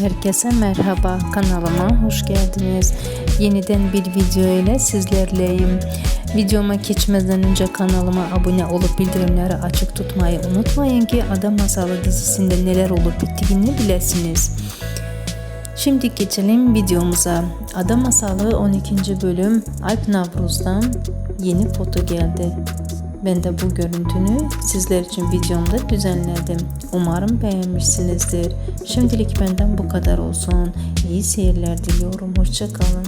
Herkese merhaba kanalıma hoş geldiniz. Yeniden bir video ile sizlerleyim. Videoma geçmeden önce kanalıma abone olup bildirimleri açık tutmayı unutmayın ki Ada Masalı dizisinde neler olup bittiğini bilesiniz. Şimdi geçelim videomuza. Ada Masalı 12. bölüm Alp Navruz'dan yeni foto geldi. Ben de bu görüntünü sizler için videomda düzenledim. Umarım beğenmişsinizdir. Şimdilik benden bu kadar olsun. İyi seyirler diliyorum. Hoşçakalın.